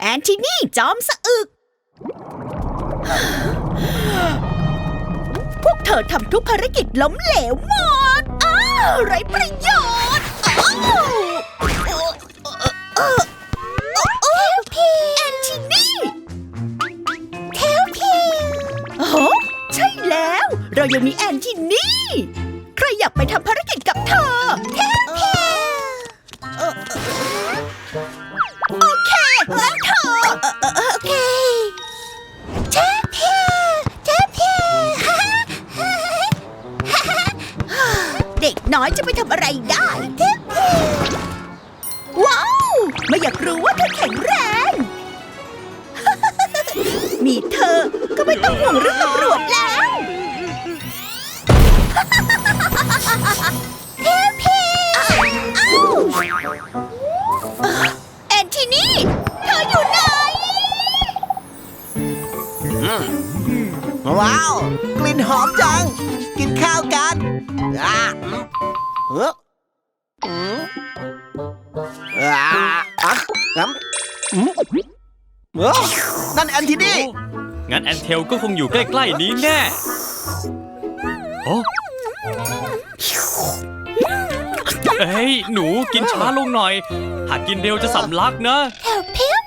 แอนทินี่จอมสะอึก พวกเธอทำทุกภารกิจล้มเหลวหมด อ้าวไรประโยชน์ อ้าวเทลพีแอนทินี่เทลพีโอ้ใช่แล้ว เรายังมีแอนทินี่ ใครอยากไปทำภารกิจกับเธอเทล น้อยจะไปทำอะไรได้เทพว้าว ไม่อยากรู้ว่าเธอแข็งแรง มีเธอก็ไม่ต้องห่วงเรื่องตำรวจแล้ว เทพพีแนั่นแอนทินี่ งั้นแอนเทลก็คงอยู่ใกล้ ๆ นี้แน่โอ้เอ้ย หนูกินช้าลงหน่อย หากกินเร็วจะสำลักนะแถวเพียบ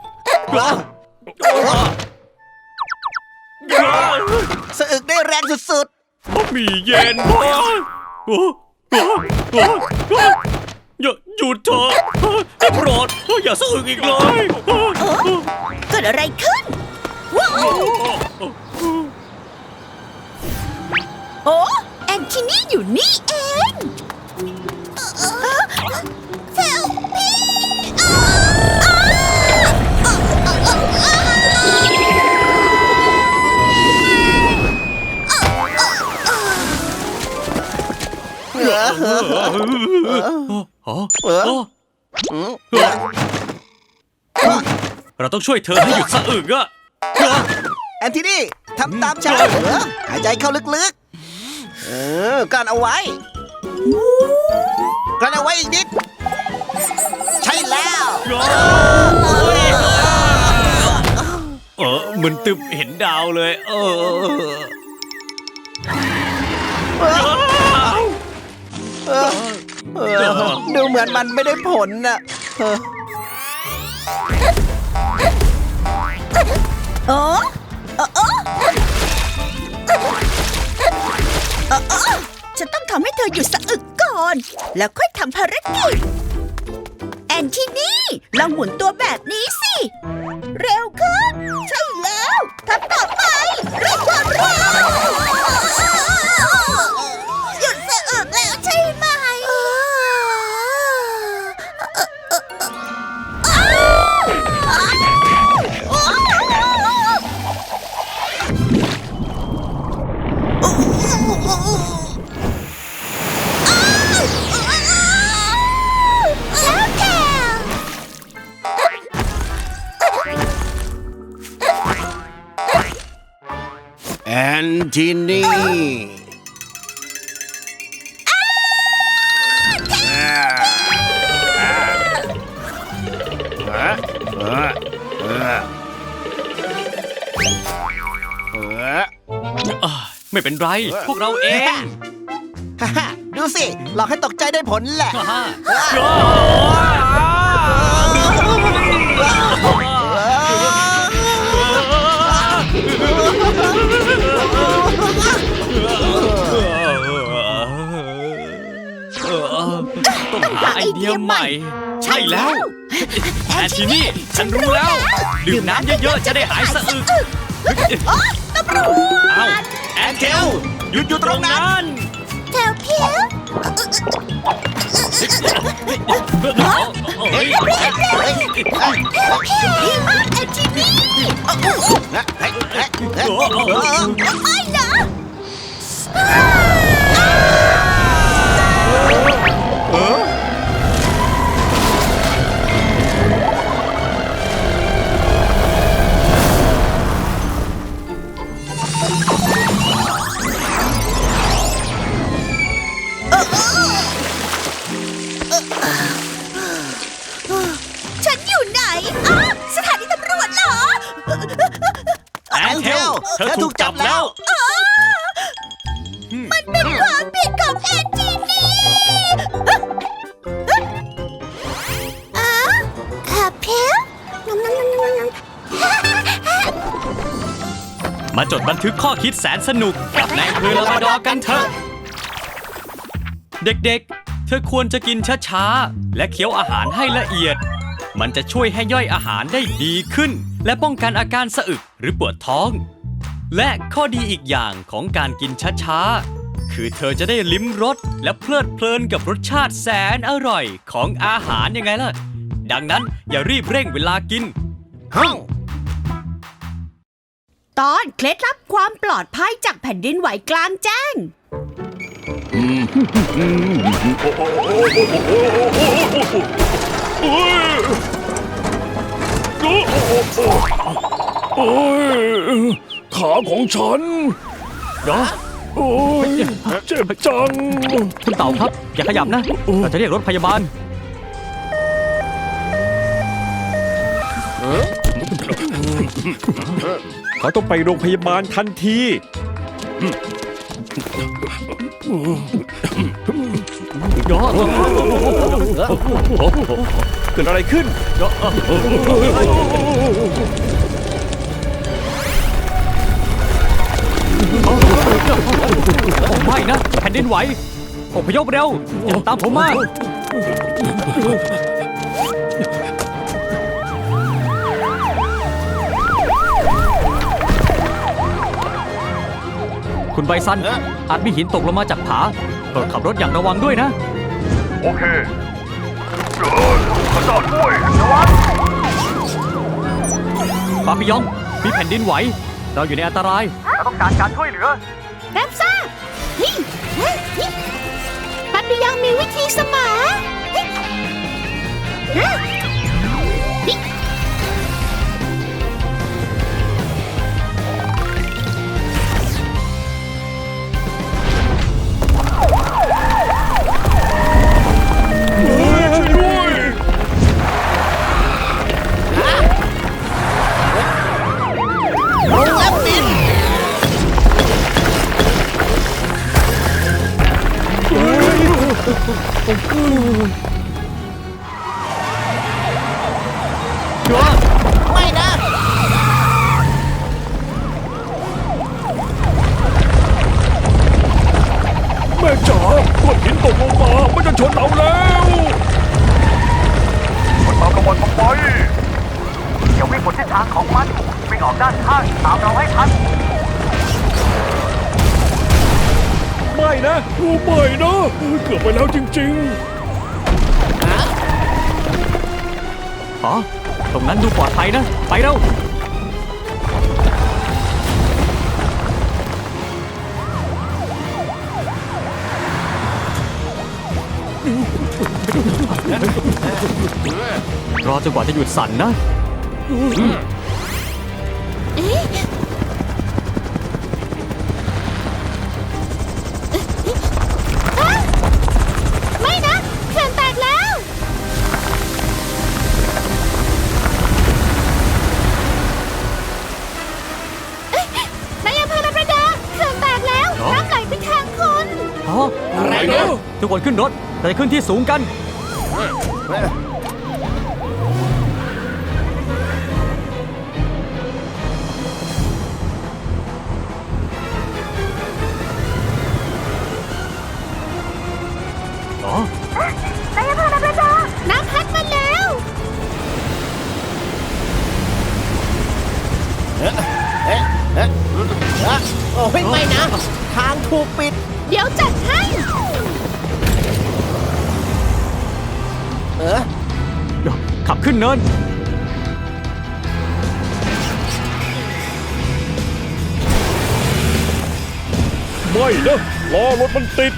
สะอึกได้แรงสุดมีเย็นโอ้โอ้โอ้โอ้อย่าหยุดเถอะได้โปรดอย่าสะอึกอีกเลยเกิดอะไรขึ้นว้าว โอ้แอนทินี่อยู่นี่เองเซลพี่ออโอ้เอออืมเราต้องช่วยเธอให้หยุดสะอึกอะ แอนทินี่ทำตามฉันเออหายใจเข้าลึกๆ เออกลั้นเอาไว้กลั้นเอาไว้อีกนิด ใช่แล้วเออเหมือนตึบเห็นดาวเลย เออเออเออเออดูเหมือนมันไม่ได้ผลน่ะเออ โอ้โอ้โอ้โอ้ฉันต้องทำให้เธอหยุดสะอึกก่อน แล้วค่อยทำภารกิจ แอนที่นี่ ลองหมุนตัวแบบนี้สิ เร็วขึ้น ใช่แล้วทำต่อไปเร็วกว่าเรา ทินี่เอออะไม่เป็นไร พวกเราเองฮ่าฮ่าดูสิ หลอกให้ตกใจได้ผลแหละ หาไอเดียใหม่ ใช่แล้วแอนทีนี่ ฉันรู้แล้ว ดื่มน้ำเยอะๆ จะได้หายสะอึกอ๋อตำรวจเอ้าแอนเทลหยุดอยู่ตรงนั้นแถวเพียวเฮ้ยดีมากแอนทินี่เฮ้ยเฮ้ยเฮ้ยไม่นะฉันอยู่ไหนอ้ มาจดบันทึกข้อคิดแสนสนุกกับนายอำเภอลาบราดอร์กันเถอะ เด็กๆ เธอควรจะกินช้าๆ และเคี้ยวอาหารให้ละเอียด มันจะช่วยให้ย่อยอาหารได้ดีขึ้น และป้องกันอาการสะอึกหรือปวดท้อง และข้อดีอีกอย่างของการกินช้าๆ คือเธอจะได้ลิ้มรสและเพลิดเพลินกับรสชาติแสนอร่อยของอาหารยังไงล่ะ ดังนั้นอย่ารีบเร่งเวลากิน ห้องตอนเคล็ดลับความปลอดภัยจากแผ่นดินไหวกลางแจ้ง โอ้ยขาของฉันเดี๋ยวโอ้ยเจ็บจัง คุณเต่าครับ อย่าขยับนะเราจะเรียกรถพยาบาล เขาต้องไปโรงพยาบาลทันที เกิดอะไรขึ้นไม่นะ แผ่นดินไหวอพยพเร็วอย่าตามผมมา คุณไบซัน อาจมีหินตกลงมาจากผาโปรดขับรถอย่างระวังด้วยนะ โอเคเดินขนาดด้วยระวังปาปิยอง มีแผ่นดินไหว เราอยู่ในอันตรายต้องการการช่วยเหลือำรับทราบเฮ้ยเฮ้ยเฮ้ยปัตติยังมีวิธีเสมอ ทางของมันวิ่งออกด้านข้างตามเราให้ทัน ไม่นะโอ้ไม่นะเกือบไปแล้วจริงอ๋อตรงนั้นดูปลอดภัยนะ ไปเร็วรอจนกว่าจะหยุดสั่นนะ ไม่นะเขื่อนแตกแล้ว เอ๊ะนายอำเภอลาบราดอร์เขื่อนแตกแล้วน้ำไหลไปทางคุณอ๋ออะไรนะ ทุกคนขึ้นรถเราจะขึ้นที่สูงกัน เนินๆไม่นะล้อรถมันติด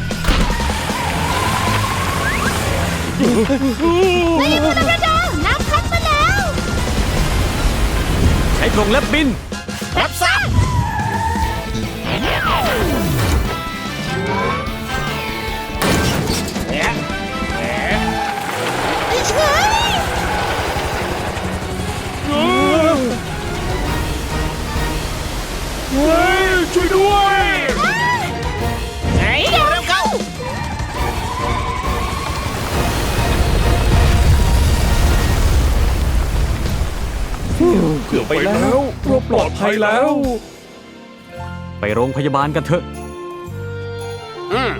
นายอำเภอลาบราดอร์น้ำพัดมาแล้ว ใช้กรงเล็บบิน รับทราบ เฮ้ยช่วยด้วยเฮ้เราเกือบไปแล้วเราปลอดภัยแล้ว ไปโรงพยาบาลกันเถอะ อืม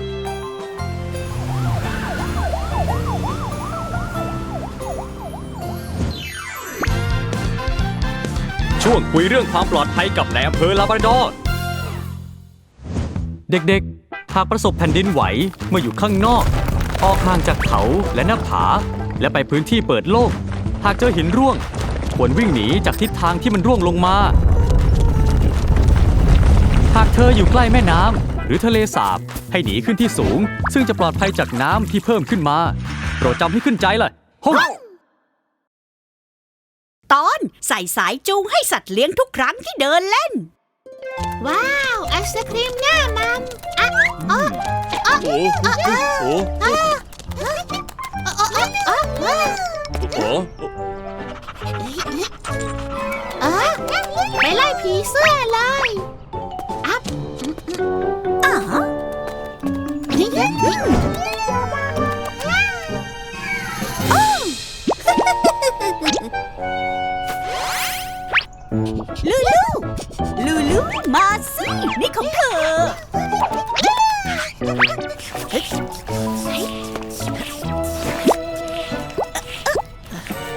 ช่วงคุยเรื่องความปลอดภัยกับนายอำเภอลาบราดอร์เด็กๆ หากประสบแผ่นดินไหวเมื่ออยู่ข้างนอก ออกห่างจากเขาและหน้าผา และไปพื้นที่เปิดโล่งหากเจอหินร่วง ควรวิ่งหนีจากทิศทางที่มันร่วงลงมา หากเธออยู่ใกล้แม่น้ำหรือทะเลสาบ ให้หนีขึ้นที่สูง ซึ่งจะปลอดภัยจากน้ำที่เพิ่มขึ้นมา โปรดจำให้ขึ้นใจเล่ะฮ้ ตอนใส่สายจูงให้สัตว์เลี้ยงทุกครั้งที่เดินเล่น ว้าวไอศครีมหน้ามัมอะอ๋ออ๋อโอ้โอ้อ๋ออ๋ออ๋อโอ้อ๋อไปไล่ผีเสื้อเลยอัพ มาสิ นี่ของเธอเฮ้ยเฮ้ย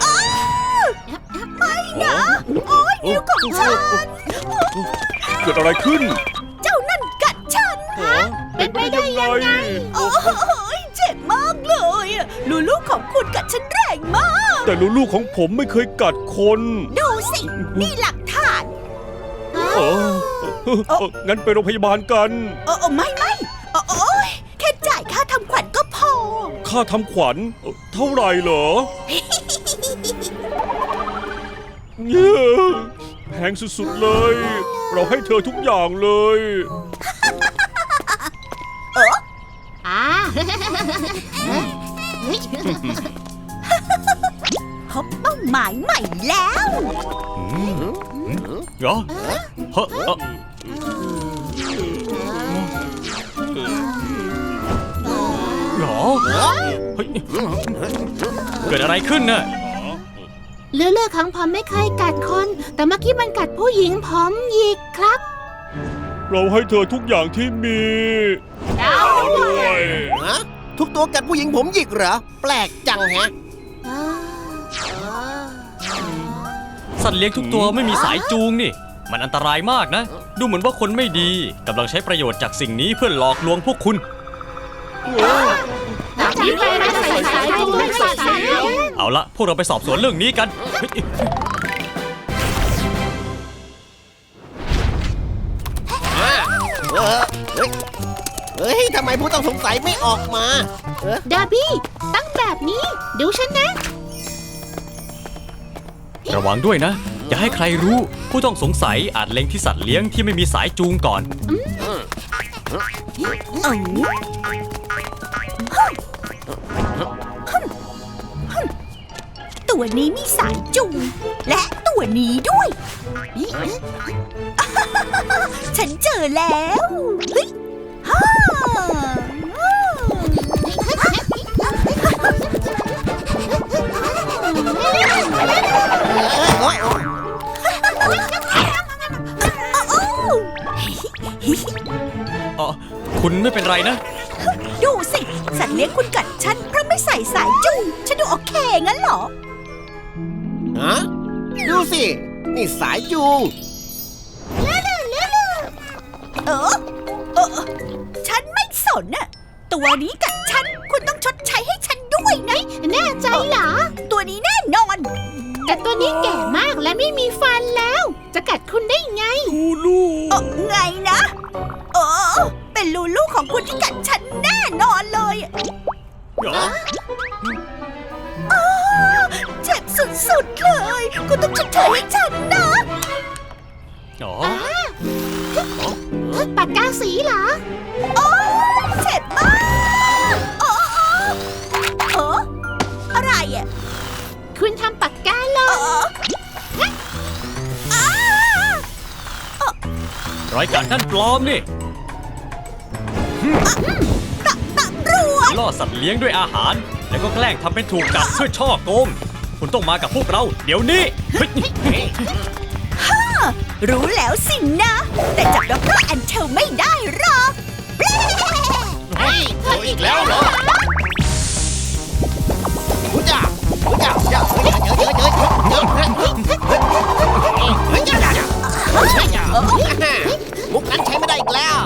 อ้าวไม่นะ โอ้ยนิ้วของฉัน เกิดอะไรขึ้นเจ้านั่นกัดฉัน เป็นไปได้ยังไง โอ้ยเจ็บมากเลยอะลูลูของคุณกัดฉันแรงมาก แต่ลูกๆของผมไม่เคยกัดคน ดูสิ นี่หลัก ฐานเออเอองั้นไปโรงพยาบาลกันเออเออไม่ไม่เออโอ้ยแค่จ่ายค่าทำขวัญก็พอ ค่าทำขวัญเท่าไหร่เหรอเนี่ยแพงสุดๆเลย เราให้เธอทุกอย่างเลยอ่าเฮ้ยพบเป้าหมายใหม่แล้ว เหรอเฮ้อเอ่อเหรอเฮ้ยเกิดอะไรขึ้นน่ะเลือๆของผมไม่เคยกัดคน แต่เมื่อกี้มันกัดผู้หญิงผมหยิกครับเราให้เธอทุกอย่างที่มีเอาด้วยฮะทุกตัวกัดผู้หญิงผมหยิกเหรอ แปลกจังแฮะ สัตว์เลี้ยงทุกตัวไม่มีสายจูงนี่ มันอันตรายมากนะ ดูเหมือนว่าคนไม่ดีกำลังใช้ประโยชน์จากสิ่งนี้เพื่อหลอกลวงพวกคุณจากนี้ไปเราจะใส่สายจูงให้สัตว์เลี้ยงเอาละพวกเราไปสอบสวนเรื่องนี้กันเฮ้ยเออเฮ้ยเฮ้ยทำไมผู้ต้องสงสัยไม่ออกมา ดาบี้ ตั้งแบบนี้ ดูฉันนะ ระวังด้วยนะ อย่าให้ใครรู้ ผู้ต้องสงสัยอาจเล็งที่สัตว์เลี้ยงที่ไม่มีสายจูงก่อน ตัวนี้มีสายจูงและตัวนี้ด้วย ฉันเจอแล้วเฮ้ยฮ่า คุณไม่เป็นไรนะ ดูสิ สัตว์เลี้ยงคุณกัดฉันเพราะไม่ใส่สายจูงฉันดูโอเคงั้นเหรอ ฮะดูสิ นี่สายจูง เออเออ ฉันไม่สนน่ะ ตัวนี้กัดฉัน คุณต้องชดใช้ให้ฉันด้วยนะแน่ใจเหรอ ตัวนี้แน่นอน แต่ตัวนี้แก่มากและไม่มีฟันแล้ว จะกัดคุณได้ไง เออไงนะเออ เป็นลูลูของคุณที่กัดฉันแน่นอนเลยอ้าเจ็บสุดๆเลย คุณต้องชดใช้ให้ฉันนะ อ๋อปากกาสีเหรอ โอ้เจ็บมากโอ้โอ้อะไรอะ คุณทำปากกาเลเอยออ้ารอยการนั่นปลอมนี่ ตำรวจล่อสัตว์เลี้ยงด้วยอาหาร แล้วก็แกล้งทำเป็นถูกจับเพื่อช่อโกง คุณต้องมากับพวกเรา เดี๋ยวนี้เฮ้ยรู้แล้วสินะ แต่จับดรแอนเทลไม่ได้หรอกเฮ้ยเธออีกแล้วเหรอหูจ้าหูจ้าหูจ้าเยอะเยอะเยอะเยอะเยอะเฮ้ยจ้าจ้าเฮ้ยจ้ามุกนั้นใช้ไม่ได้อีกแล้ว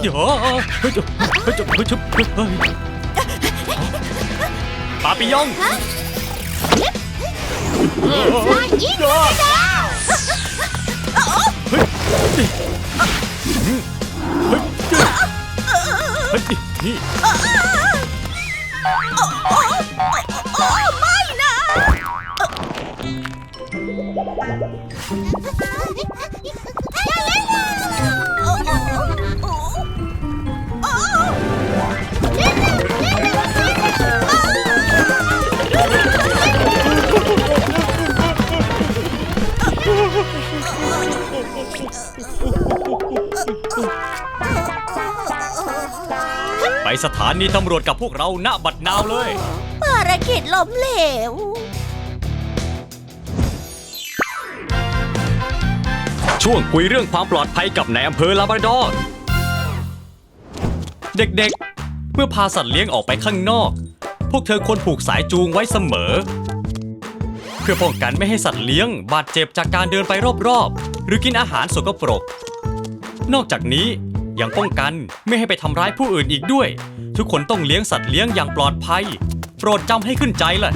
เฮ้ยเดี๋ยวเฮ้ยเดี๋ยวเฮ้ยเดี๋ยวเฮ้ยเดี๋ยวเฮ้ยปาปิยองฟลายอินไปแล้วเฮ้ยนี่ไม่นะ สถานีตำรวจกับพวกเราณบัดนาวเลย ภารกิจล้มเหลว ช่วงคุยเรื่องความปลอดภัยกับนายอำเภอลาบราดอร์เด็กๆ เมื่อพาสัตว์เลี้ยงออกไปข้างนอก พวกเธอควรผูกสายจูงไว้เสมอ เพื่อป้องกันไม่ให้สัตว์เลี้ยง บาดเจ็บจากการเดินไปรอบๆ หรือกินอาหารสกปรก นอกจากนี้ ยังป้องกัน ไม่ให้ไปทำร้ายผู้อื่นอีกด้วย ทุกคนต้องเลี้ยงสัตว์เลี้ยงอย่างปลอดภัย โปรดจำให้ขึ้นใจล่ะ